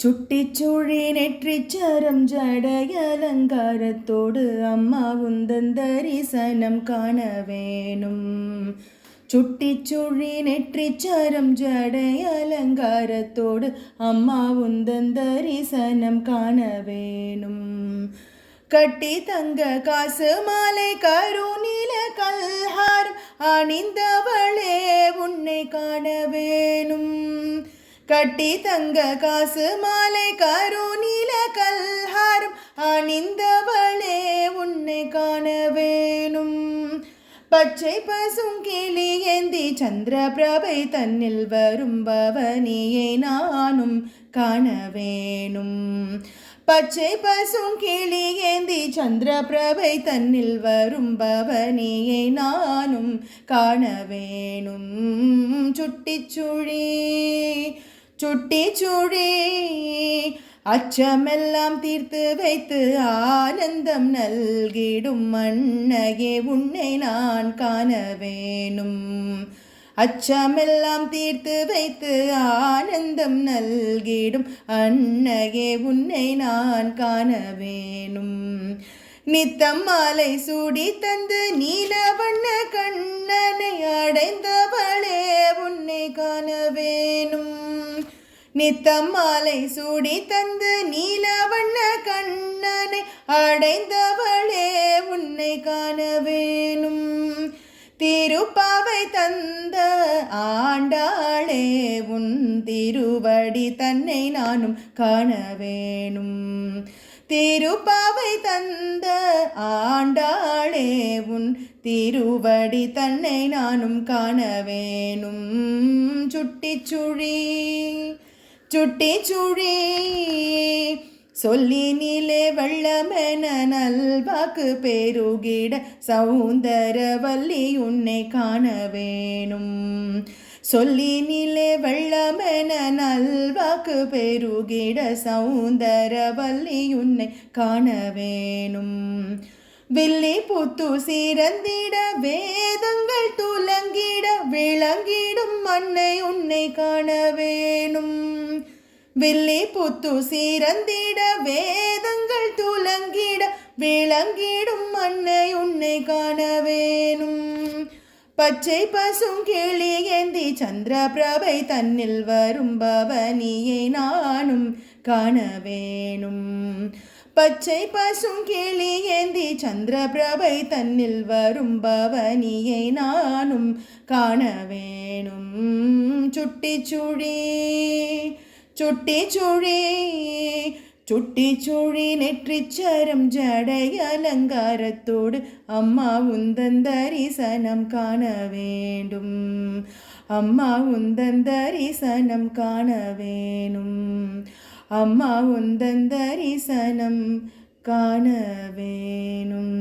சுட்டிச்சுழி நெற்றிச்சரம் ஜடையலங்காரத்தோடு அம்மா உந்தன் தரிசனம் காண வேணும் சுட்டிச்சுழி நெற்றிச்சரம் ஜடையலங்காரத்தோடு அம்மா உந்தன் தரிசனம் காண வேணும் கட்டி தங்க காசு மாலை கருநில கல்ஹார் அணிந்தவளே கட்டி தங்க காசு மாலை கருநில கல்ஹாரம் அணிந்தவளே உன்னை காண வேணும். பச்சை பசும் கிளி ஏந்தி சந்திர பிரபை தன்னில் வரும் பவனியை நானும் காண வேணும். பச்சை பசும் கிளி ஏந்தி சந்திர பிரபை தன்னில் வரும் பவனியை நானும் காண வேணும். சுட்டிச்சுழி சுட்டி சூழே அச்சமெல்லாம் தீர்த்து வைத்து ஆனந்தம் நல்கிடும் மண்ணையே உன்னை நான் காண வேணும் அச்சமெல்லாம் தீர்த்து வைத்து ஆனந்தம் நல்கிடும் அன்னையே உன்னை நான் காண வேணும் நித்தம் மாலை சூடி தந்து நீல வண்ண கண்ணனை அடைந்த நித்தம் மாலை சூடி தந்து நீல வண்ண கண்ணனை அடைந்தவளே உன்னை காண வேணும். திருப்பாவை தந்த ஆண்டாளே உன் திருவடி தன்னை நானும் காண வேணும். திருப்பாவை தந்த ஆண்டாளே உன் திருவடி தன்னை நானும் காண வேணும். சுட்டி சுழி சுட்டிச்சுழி சுட்டிச்சுழி சொல்லினிலே வள்ளமென நல்வாக்கு பெருகிட சௌந்தரவல்லி உன்னை காண வேணும். சொல்லினிலே வெள்ளமென நல்வாக்கு பெருகிட சௌந்தரவல்லி உன்னை காண வேணும். வில்லி புத்து சீரந்திட வேதங்கள் துலங்கிட விளங்கிடும் மண்ணை உன்னை காண வேணும். வெள்ளி புத்து சீரந்திட வேதங்கள் துலங்கிட விளங்கிடும் மண்ணை உன்னை காணவேனும். பச்சை பசும் கிளி ஏந்தி சந்திர பிரபை தன்னில் வரும் பவனியை நானும் காணவேணும் பச்சை பசும் கிளி ஏந்தி சந்திர பிரபை தன்னில் வரும் பவனியை நானும் காணவேணும் சுட்டி சுழி சுட்டி சுட்டிச்சுழி சுட்டி சுழி நெற்றிச்சரம் ஜடை அலங்காரத்தோடு அம்மா உந்தன் தரிசனம் காண வேண்டும் அம்மா உந்தன் தரிசனம் காண வேணும் அம்மா உந்தன் தரிசனம் காண வேணும்